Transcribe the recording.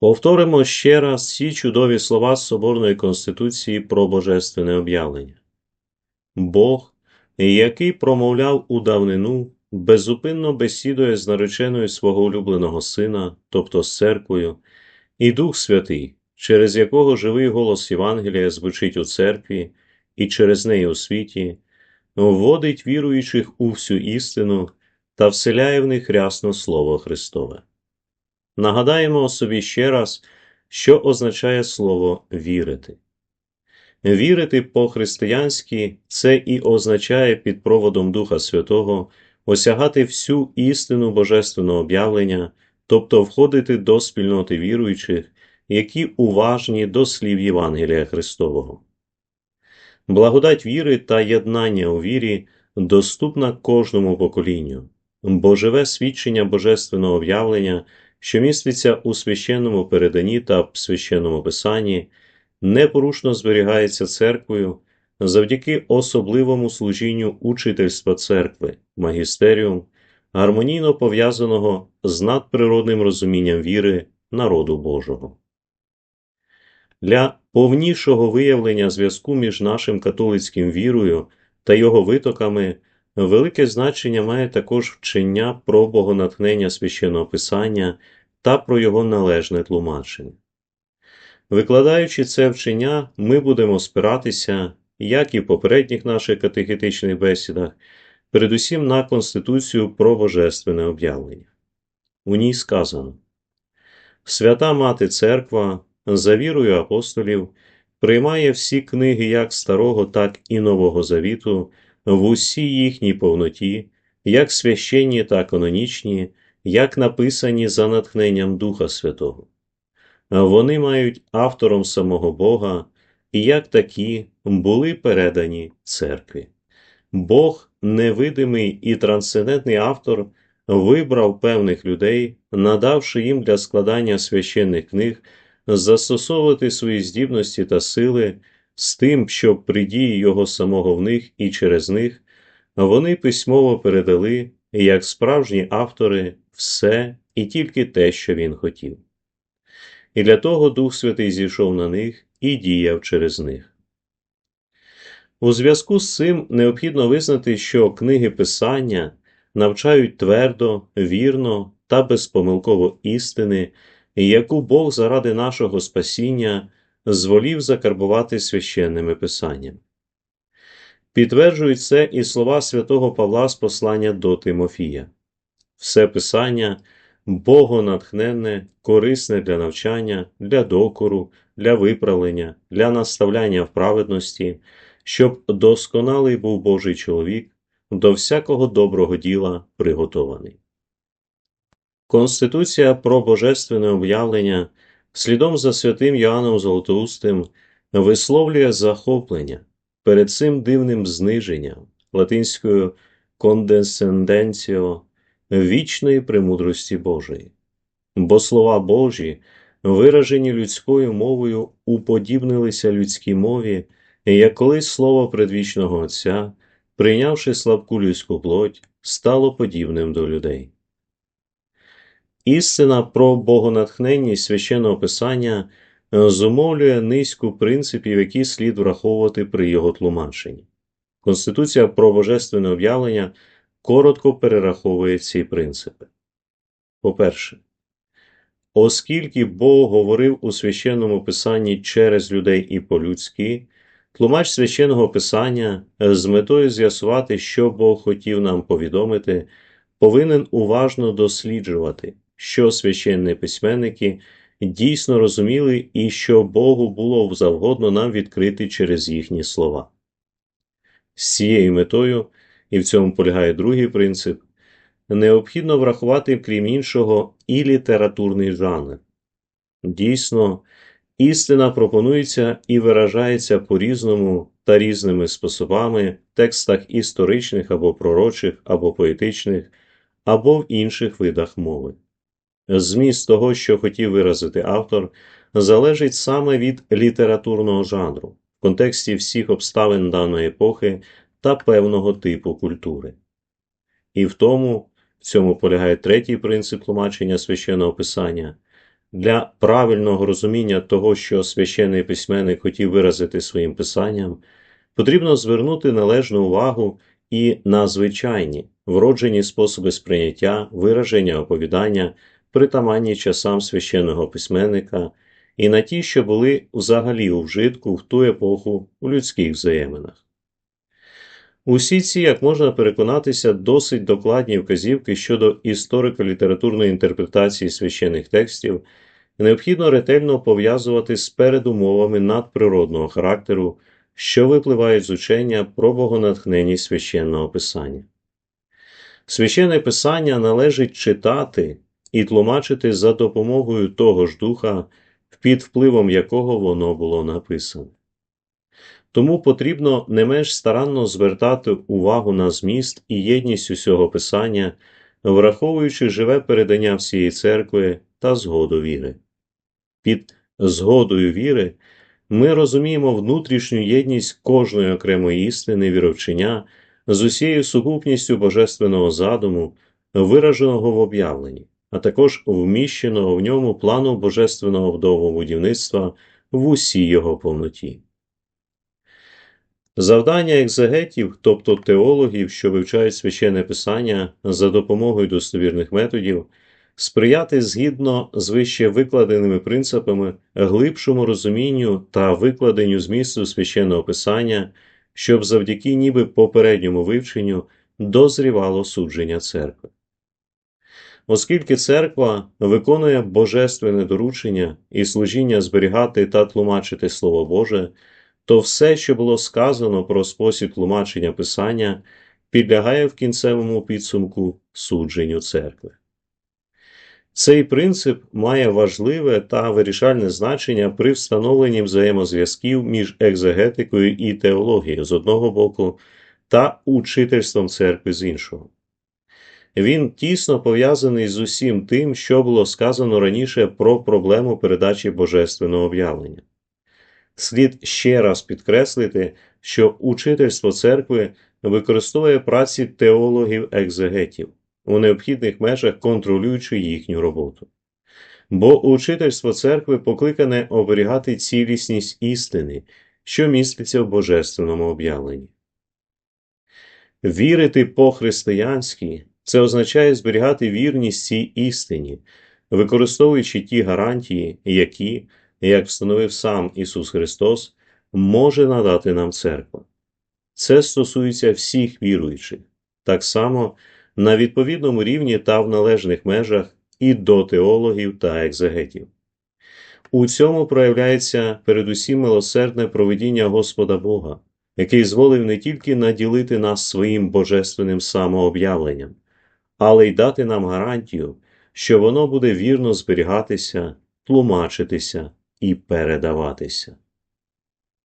Повторимо ще раз ці чудові слова з Соборної Конституції про Божественне об'явлення. Бог, який промовляв у давнину, беззупинно бесідує з нареченою свого улюбленого Сина, тобто з церквою, і Дух Святий, через якого живий голос Євангелія звучить у церкві і через неї у світі, вводить віруючих у всю істину та вселяє в них рясно Слово Христове. Нагадаємо собі ще раз, що означає слово вірити. Вірити по-християнськи це і означає під проводом Духа Святого осягати всю істину Божественного об'явлення, тобто входити до спільноти віруючих, які уважні до слів Євангелія Христового. Благодать віри та єднання у вірі доступна кожному поколінню, бо живе свідчення Божественного об'явлення, що міститься у священному переданні та священному писанні, непорушно зберігається церквою завдяки особливому служінню учительства церкви, магістеріум, гармонійно пов'язаного з надприродним розумінням віри народу Божого. Для повнішого виявлення зв'язку між нашим католицьким вірою та його витоками велике значення має також вчення про богонатхнення священного писання та про його належне тлумачення. Викладаючи це вчення, ми будемо спиратися, як і в попередніх наших катехетичних бесідах, передусім на Конституцію про Божественне об'явлення. У ній сказано Свята Мати Церква за вірою апостолів приймає всі книги як Старого, так і Нового Завіту в усій їхній повноті, як священні та канонічні, як написані за натхненням Духа Святого. Вони мають автором самого Бога і як такі були передані церкві. Бог, невидимий і трансцендентний автор, вибрав певних людей, надавши їм для складання священних книг застосовувати свої здібності та сили з тим, щоб при дії його самого в них і через них вони письмово передали, як справжні автори, все і тільки те, що він хотів. І для того Дух Святий зійшов на них і діяв через них. У зв'язку з цим необхідно визнати, що книги Писання навчають твердо, вірно та безпомилково істини, яку Бог заради нашого спасіння зволів закарбувати священними писаннями. Підтверджують це і слова святого Павла з послання до Тимофія. Все писання богонатхненне, корисне для навчання, для докору, для виправлення, для наставляння в праведності, щоб досконалий був Божий чоловік, до всякого доброго діла приготований. Конституція про божественне об'явлення слідом за святим Йоанном Золотоустим висловлює захоплення перед цим дивним зниженням латинською кондесценденціо вічної премудрості Божої. Бо слова Божі, виражені людською мовою, уподібнилися людській мові, як колись слово предвічного Отця, прийнявши слабку людську плоть, стало подібним до людей. Істина про богонатхненність священного писання зумовлює низку принципів, які слід враховувати при його тлумаченні. Конституція про божественне об'явлення коротко перераховує ці принципи. По-перше, оскільки Бог говорив у священному писанні через людей і по-людськи, тлумач священного писання з метою з'ясувати, що Бог хотів нам повідомити, повинен уважно досліджувати, що священні письменники дійсно розуміли і що Богу було завгодно нам відкрити через їхні слова. З цією метою і в цьому полягає другий принцип, необхідно врахувати, крім іншого, і літературний жанр. Дійсно, істина пропонується і виражається по-різному та різними способами в текстах історичних або пророчих, або поетичних, або в інших видах мови. Зміст того, що хотів виразити автор, залежить саме від літературного жанру в контексті всіх обставин даної епохи та певного типу культури. І в тому, в цьому полягає третій принцип тлумачення священного писання, Для правильного розуміння того, що священний письменник хотів виразити своїм писанням, потрібно звернути належну увагу і на звичайні, вроджені способи сприйняття, вираження оповідання, притаманні часам священного письменника, і на ті, що були взагалі у вжитку в ту епоху у людських взаєминах. Усі ці, як можна переконатися, досить докладні вказівки щодо історико-літературної інтерпретації священних текстів необхідно ретельно пов'язувати з передумовами надприродного характеру, що випливають з учення про богонатхненність священного писання. Священне писання належить читати і тлумачити за допомогою того ж духа, під впливом якого воно було написане. Тому потрібно не менш старанно звертати увагу на зміст і єдність усього писання, враховуючи живе передання всієї церкви та згоду віри. Під згодою віри ми розуміємо внутрішню єдність кожної окремої істини віровчення з усією сукупністю божественного задуму, вираженого в об'явленні, а також вміщеного в ньому плану божественного вдового будівництва в усій його повноті. Завдання екзегетів, тобто теологів, що вивчають священне писання за допомогою достовірних методів, сприяти згідно з вище викладеними принципами глибшому розумінню та викладенню змісту священного писання, щоб завдяки ніби попередньому вивченню дозрівало судження церкви. Оскільки церква виконує божественне доручення і служіння зберігати та тлумачити Слово Боже, то все, що було сказано про спосіб тлумачення Писання, підлягає в кінцевому підсумку судженню церкви. Цей принцип має важливе та вирішальне значення при встановленні взаємозв'язків між екзегетикою і теологією з одного боку та учительством церкви з іншого. Він тісно пов'язаний з усім тим, що було сказано раніше про проблему передачі божественного об'явлення. Слід ще раз підкреслити, що учительство церкви використовує праці теологів-екзегетів у необхідних межах контролюючи їхню роботу. Бо учительство церкви покликане оберігати цілісність істини, що міститься в божественному об'явленні. Вірити по-християнськи це означає зберігати вірність цій істині, використовуючи ті гарантії, які, як встановив сам Ісус Христос, може надати нам церква. Це стосується всіх віруючих, так само на відповідному рівні та в належних межах і до теологів та екзегетів. У цьому проявляється передусім милосердне проведіння Господа Бога, який зволив не тільки наділити нас своїм божественним самооб'явленням, але й дати нам гарантію, що воно буде вірно зберігатися, тлумачитися і передаватися.